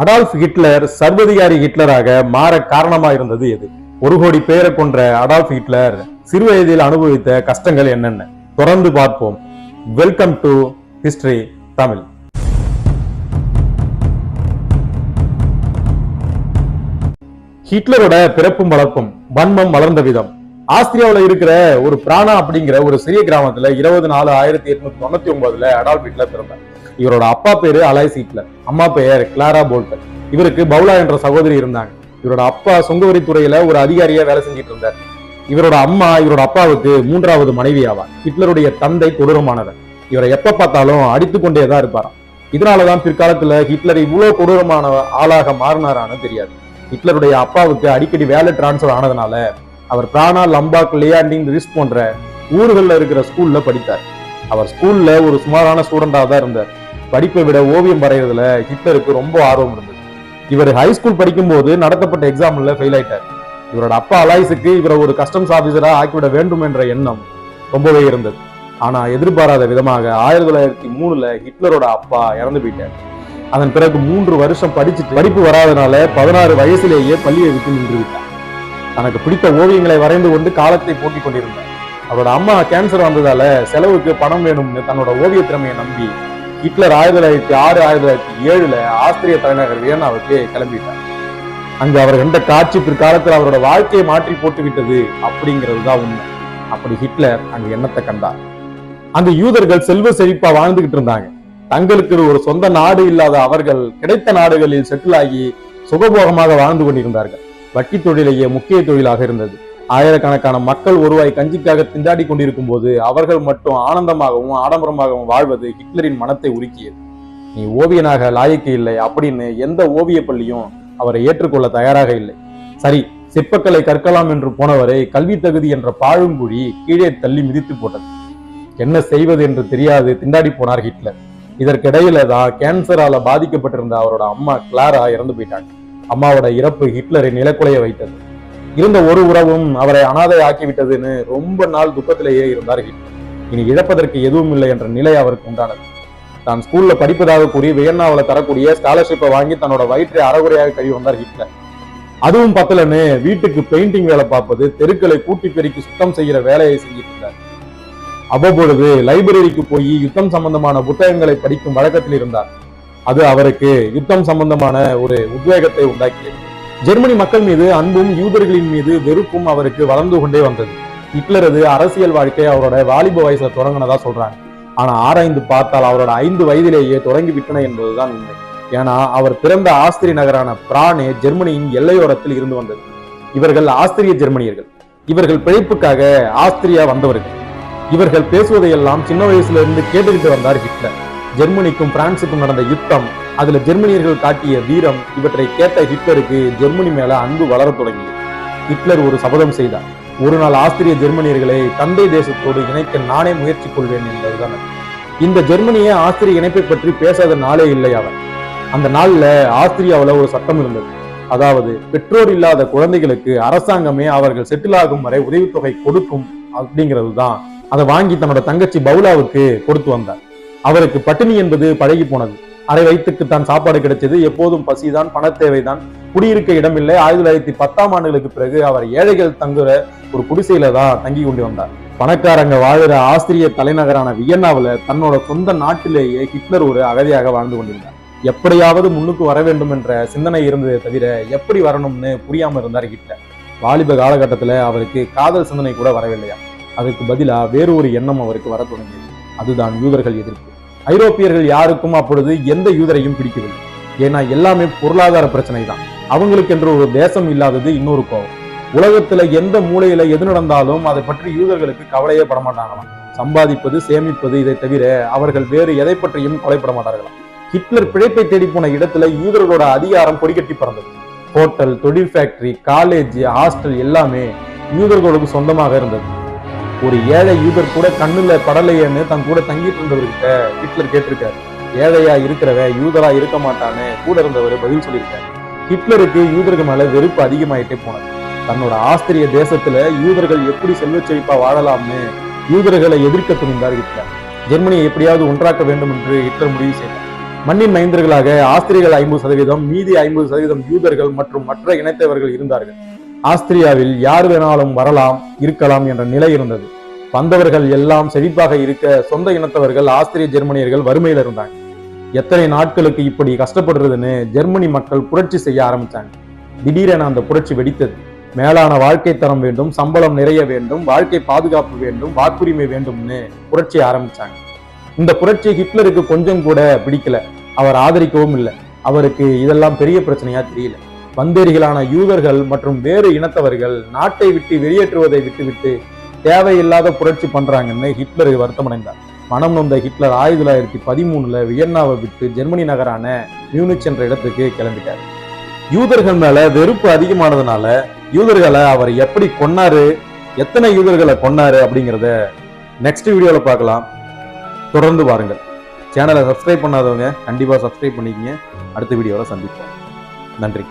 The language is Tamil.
அடால்ஃப் ஹிட்லர் சர்வதிகாரி ஹிட்லராக மாற காரணமா இருந்தது எது? ஒரு கோடி பேரை கொன்ற அடால்ஃப் ஹிட்லர் சிறு வயதில் அனுபவித்த கஷ்டங்கள் என்னென்ன? தொடர்ந்து பார்ப்போம். வெல்கம் டு ஹிஸ்டரி தமிழ் ஹிட்லரோட பிறப்பும் வளர்ப்பும் வன்மம் வளர்ந்த விதம். ஆஸ்திரியாவுல இருக்கிற ஒரு பிராணா அப்படிங்கிற ஒரு சிறிய கிராமத்துல இருபது நாலு ஆயிரத்தி எட்நூத்தி தொண்ணூத்தி ஒன்பதுல அடால்ஃப் ஹிட்லர் பிறந்தார். இவரோட அப்பா பேரு அலைஸ் ஹிட்லர் அம்மா பெயர் கிளாரா போல்டர் இவருக்கு பவுலா என்ற சகோதரி இருந்தாங்க. இவரோட அப்பா சுங்கவரி துறையில ஒரு அதிகாரியா வேலை செஞ்சிட்டு இருந்தார். இவரோட அம்மா இவரோட அப்பாவுக்கு மூன்றாவது மனைவி ஆவார். ஹிட்லருடைய தந்தை கொடூரமானவர். இவரை எப்ப பார்த்தாலும் அடித்து கொண்டேதான் இருப்பாராம். இதனாலதான் பிற்காலத்துல ஹிட்லர் இவ்வளவு கொடூரமான ஆளாக மாறினாரான்னு தெரியாது. ஹிட்லருடைய அப்பாவுக்கு அடிக்கடி வேலை டிரான்ஸ்ஃபர் ஆனதுனால அவர் பிரானா லம்பாக் லியாண்டிங் ரிஸ் போன்ற ஊர்களில் இருக்கிற ஸ்கூல்ல படித்தார். அவர் ஸ்கூல்ல ஒரு சுமாரான ஸ்டூடெண்டா தான் இருந்தார். படிப்பை விட ஓவியம் வரைகிறதுல ஹிட்லருக்கு ரொம்ப ஆர்வம் இருந்தது. இவர் ஹைஸ்கூல் படிக்கும்போது நடத்தப்பட்ட எக்ஸாம்ல ஃபெயில் ஆயிட்டார். இவரோட அப்பா அலாய்ஸுக்கு இவரை ஒரு கஸ்டம்ஸ் ஆபீசரா ஆக்கிவிட வேண்டும் என்ற எண்ணம் ரொம்பவே இருந்தது. ஆனா எதிர்பாராத விதமாக ஆயிரத்தி தொள்ளாயிரத்தி மூணுல ஹிட்லரோட அப்பா இறந்து போயிட்டார். அதன் பிறகு மூன்று வருஷம் படிச்சுட்டு படிப்பு வராதனால பதினாறு வயசுலேயே பள்ளியை விட்டு நின்று விட்டார். தனக்கு பிடித்த ஓவியங்களை வரைந்து கொண்டு காலத்தை போக்கிக் கொண்டிருந்தார். அவரோட அம்மா கேன்சர் வந்ததால செலவுக்கு பணம் வேணும்னு தன்னோட ஓவிய திறமையை நம்பி ஹிட்லர் ஆயிரத்தி தொள்ளாயிரத்தி ஆறு ஆயிரத்தி தொள்ளாயிரத்தி ஏழுல ஆஸ்திரிய தலைநகர் வியன்னாவுக்கு கிளம்பிட்டார். அங்கு அவர் கண்ட காட்சி பிற்காலத்தில் அவரோட வாழ்க்கையை மாற்றி போட்டு விட்டது அப்படிங்கிறது தான் உண்மை. அப்படி ஹிட்லர் அங்கு எண்ணத்தை கண்டார். அந்த யூதர்கள் செல்வ செழிப்பா வாழ்ந்துகிட்டு இருந்தாங்க. தங்களுக்கு ஒரு சொந்த நாடு இல்லாத அவர்கள் கிடைத்த நாடுகளில் செட்டில் ஆகி சுகபோகமாக வாழ்ந்து கொண்டிருந்தார்கள். வட்டி தொழிலேயே முக்கிய தொழிலாக இருந்தது. ஆயிரக்கணக்கான மக்கள் ஒருவாய் கஞ்சிக்காக திண்டாடி கொண்டிருக்கும் போது அவர்கள் மட்டும் ஆனந்தமாகவும் ஆடம்பரமாகவும் வாழ்வது ஹிட்லரின் மனத்தை உருக்கியது. நீ ஓவியனாக லாயக்கு இல்லை அப்படின்னு எந்த ஓவிய பள்ளியும் அவரை ஏற்றுக்கொள்ள தயாராக இல்லை. சரி சிற்பக்கலை கற்கலாம் என்று போனவரை கல்வி தகுதி என்ற பாழுங்குழி கீழே தள்ளி மிதித்து போட்டது. என்ன செய்வது என்று தெரியாது திண்டாடி போனார் ஹிட்லர். இதற்கிடையில தான் கேன்சரால பாதிக்கப்பட்டிருந்த அவரோட அம்மா கிளாரா இறந்து போயிட்டாங்க. அம்மாவோட இறப்பு ஹிட்லரை நிலக்குலைய வைத்தது. இருந்த ஒரு உறவும் அவரை அனாதை ஆக்கிவிட்டதுன்னு ரொம்ப நாள் துக்கத்திலேயே இருந்தார் ஹிட்லர் இனி இழப்பதற்கு எதுவும் இல்லை என்ற நிலை அவருக்கு உண்டானது. தான் ஸ்கூல்ல படிப்பதாக கூறி வியன்னாவில் தரக்கூடிய ஸ்காலர்ஷிப்பை வாங்கி தன்னோட வயிற்றை அறகுறையாக கழுவி வந்தார் ஹிட்லர். அதுவும் பத்தலன்னு வீட்டுக்கு பெயிண்டிங் வேலை பார்ப்பது தெருக்களை கூட்டி பெருக்கி சுத்தம் செய்கிற வேலையை செஞ்சிட்டு இருந்தார். அவ்வப்பொழுது லைப்ரரிக்கு போய் யுத்தம் சம்பந்தமான புத்தகங்களை படிக்கும் வழக்கத்தில் இருந்தார். அது அவருக்கு யுத்தம் சம்பந்தமான ஒரு உத்வேகத்தை உண்டாக்கியது. ஜெர்மனி மக்கள் மீது அன்பும் யூதர்களின் மீது வெறுப்பும் அவருக்கு வளர்ந்து கொண்டே வந்தது. ஹிட்லரது அரசியல் வாழ்க்கை அவரோட வாலிப வயசுல தொடங்கினதா சொல்றாங்க. ஆனா ஆராய்ந்து பார்த்தால் அவரோட ஐந்து வயதிலேயே தொடங்கி விட்டன என்பதுதான் உண்மை. ஏன்னா அவர் பிறந்த ஆஸ்திரிய நகரான பிரானே ஜெர்மனியின் எல்லையோரத்தில் இருந்து வந்தது. இவர்கள் ஆஸ்திரிய ஜெர்மனியர்கள். இவர்கள் பிழைப்புக்காக ஆஸ்திரியா வந்தவர்கள். இவர்கள் பேசுவதையெல்லாம் சின்ன வயசுல இருந்து கேட்டுக்கிட்டு வந்தார் ஹிட்லர். ஜெர்மனிக்கும் பிரான்சுக்கும் நடந்த யுத்தம் அதுல ஜெர்மனியர்கள் காட்டிய வீரம் இவற்றை கேட்ட ஹிட்லருக்கு ஜெர்மனி மேல அன்பு வளரத் தொடங்கியது. ஹிட்லர் ஒரு சபதம் செய்தார். ஒரு நாள் ஆஸ்திரிய ஜெர்மனியர்களை தந்தை தேசத்தோடு இணைக்க நானே முயற்சி கொள்வேன் என்பதுதான். இந்த ஜெர்மனிய ஆஸ்திரிய இணைப்பை பற்றி பேசாத நாளே இல்லை அவர் அந்த நாள்ல ஆஸ்திரியாவுல ஒரு சட்டம் இருந்தது. அதாவது பெற்றோர் இல்லாத குழந்தைகளுக்கு அரசாங்கமே அவர்கள் செட்டில் ஆகும் வரை உதவித்தொகை கொடுக்கும் அப்படிங்கிறது தான் அதை வாங்கி தன்னோட தங்கச்சி பவுலாவுக்கு கொடுத்து வந்தார். அவருக்கு பட்டினி என்பது பழகி போனது. அரை வயிற்றுக்குத்தான் சாப்பாடு கிடைச்சது. எப்போதும் பசிதான் பணத்தேவைதான் குடியிருக்க இடமில்லை. ஆயிரத்தி தொள்ளாயிரத்தி பத்தாம் ஆண்டுகளுக்கு பிறகு அவர் ஏழைகள் தங்குற ஒரு குடிசையில தான் தங்கி கொண்டு வந்தார். பணக்காரங்க வாழுற ஆஸ்திரிய தலைநகரான வியன்னாவுல தன்னோட சொந்த நாட்டிலேயே ஹிட்லர் ஒரு அகதியாக வாழ்ந்து கொண்டிருந்தார். எப்படியாவது முன்னுக்கு வர வேண்டும் என்ற சிந்தனை இருந்ததை தவிர எப்படி வரணும்னு புரியாம இருந்தார் ஹிட்லர். வாலிப காலகட்டத்துல அவருக்கு காதல் சிந்தனை கூட வரவில்லையா? அதுக்கு பதிலா வேறு ஒரு எண்ணம் அவருக்கு வர தொடங்கியது. அதுதான் யூதர்கள் எதிர்ப்பு. ஐரோப்பியர்கள் யாருக்கும் அப்பொழுது எந்த யூதரையும் பிடிக்கவில்லை. ஏன்னா எல்லாமே பொருளாதார பிரச்சனை தான் அவங்களுக்கு என்று ஒரு தேசம் இல்லாதது இன்னொரு கோவம் உலகத்துல எந்த மூலையில எது நடந்தாலும் அதை பற்றி யூதர்களுக்கு கவலையே பட மாட்டாங்களாம் சம்பாதிப்பது சேமிப்பது இதை தவிர அவர்கள் வேறு எதை பற்றியும் கொலைப்பட மாட்டார்களாம். ஹிட்லர் பிழைப்பை தேடி போன இடத்துல யூதர்களோட அதிகாரம் கொடிகட்டி பறந்தது. ஹோட்டல் தொழில் ஃபேக்டரி காலேஜ் ஹாஸ்டல் எல்லாமே யூதர்களுக்கு சொந்தமாக இருந்தது. ஒரு ஏழை யூதர் கூட கண்ணுல படலையேன்னு தன் கூட தங்கிட்டு இருந்தவர்கிட்ட ஹிட்லர் கேட்டிருக்காரு. ஏழையா இருக்கிறவன் யூதரா இருக்க மாட்டான்னு கூட இருந்தவர் பதில் சொல்லியிருக்காரு. ஹிட்லருக்கு யூதர்கள் மேல வெறுப்பு அதிகமாயிட்டே போனது. தன்னோட ஆஸ்திரிய தேசத்துல யூதர்கள் எப்படி செல்வ செழிப்பா வாழலாம்னு யூதர்களை எதிர்க்க துணிந்தார் ஹிட்லர். ஜெர்மனியை எப்படியாவது ஒன்றாக்க வேண்டும் என்று ஹிட்லர் முடிவு செய்தார். மண்ணின் மைந்தர்களாக ஆஸ்திரியர்கள் ஐம்பது சதவீதம் மீதி ஐம்பது சதவீதம் யூதர்கள் மற்றும் மற்ற இனத்தவர்கள் இருந்தார்கள். ஆஸ்திரியாவில் யார் வேணாலும் வரலாம் இருக்கலாம் என்ற நிலை இருந்தது. வந்தவர்கள் எல்லாம் செழிப்பாக இருக்க சொந்த இனத்தவர்கள் ஆஸ்திரிய ஜெர்மனியர்கள் வறுமையில் இருந்தாங்க. எத்தனை நாட்களுக்கு இப்படி கஷ்டப்படுறதுன்னு ஜெர்மனி மக்கள் புரட்சி செய்ய ஆரம்பிச்சாங்க. திடீரென அந்த புரட்சி வெடித்தது. மேலான வாழ்க்கை தரம் வேண்டும் சம்பளம் நிறைய வேண்டும் வாழ்க்கை பாதுகாப்பு வேண்டும் வாக்குரிமை வேண்டும்னு புரட்சி ஆரம்பிச்சாங்க. இந்த புரட்சி ஹிட்லருக்கு கொஞ்சம் கூட பிடிக்கல. அவர் ஆதரிக்கவும் இல்லை. அவருக்கு இதெல்லாம் பெரிய பிரச்சனையா தெரியல. வந்தேரிகளான யூதர்கள் மற்றும் வேறு இனத்தவர்கள் நாட்டை விட்டு வெளியேற்றுவதை விட்டுவிட்டு தேவையில்லாத புரட்சி பண்றாங்கன்னு ஹிட்லர் வருத்தமடைந்தார். மனம் நொந்த ஹிட்லர் ஆயிரத்தி தொள்ளாயிரத்தி பதிமூணுல வியன்னாவை விட்டு ஜெர்மனி நகரான மியூனிச் என்ற இடத்துக்கு கிளம்பிட்டார். யூதர்கள் மேல வெறுப்பு அதிகமானதுனால யூதர்களை அவர் எப்படி கொன்னாரு எத்தனை யூதர்களை கொன்னாரு அப்படிங்கிறத நெக்ஸ்ட் வீடியோவில் பார்க்கலாம். தொடர்ந்து பாருங்கள். சேனலை சப்ஸ்கிரைப் பண்ணாதவங்க கண்டிப்பா சப்ஸ்கிரைப் பண்ணிக்கங்க. அடுத்த வீடியோவில் சந்திப்போம். நன்றி.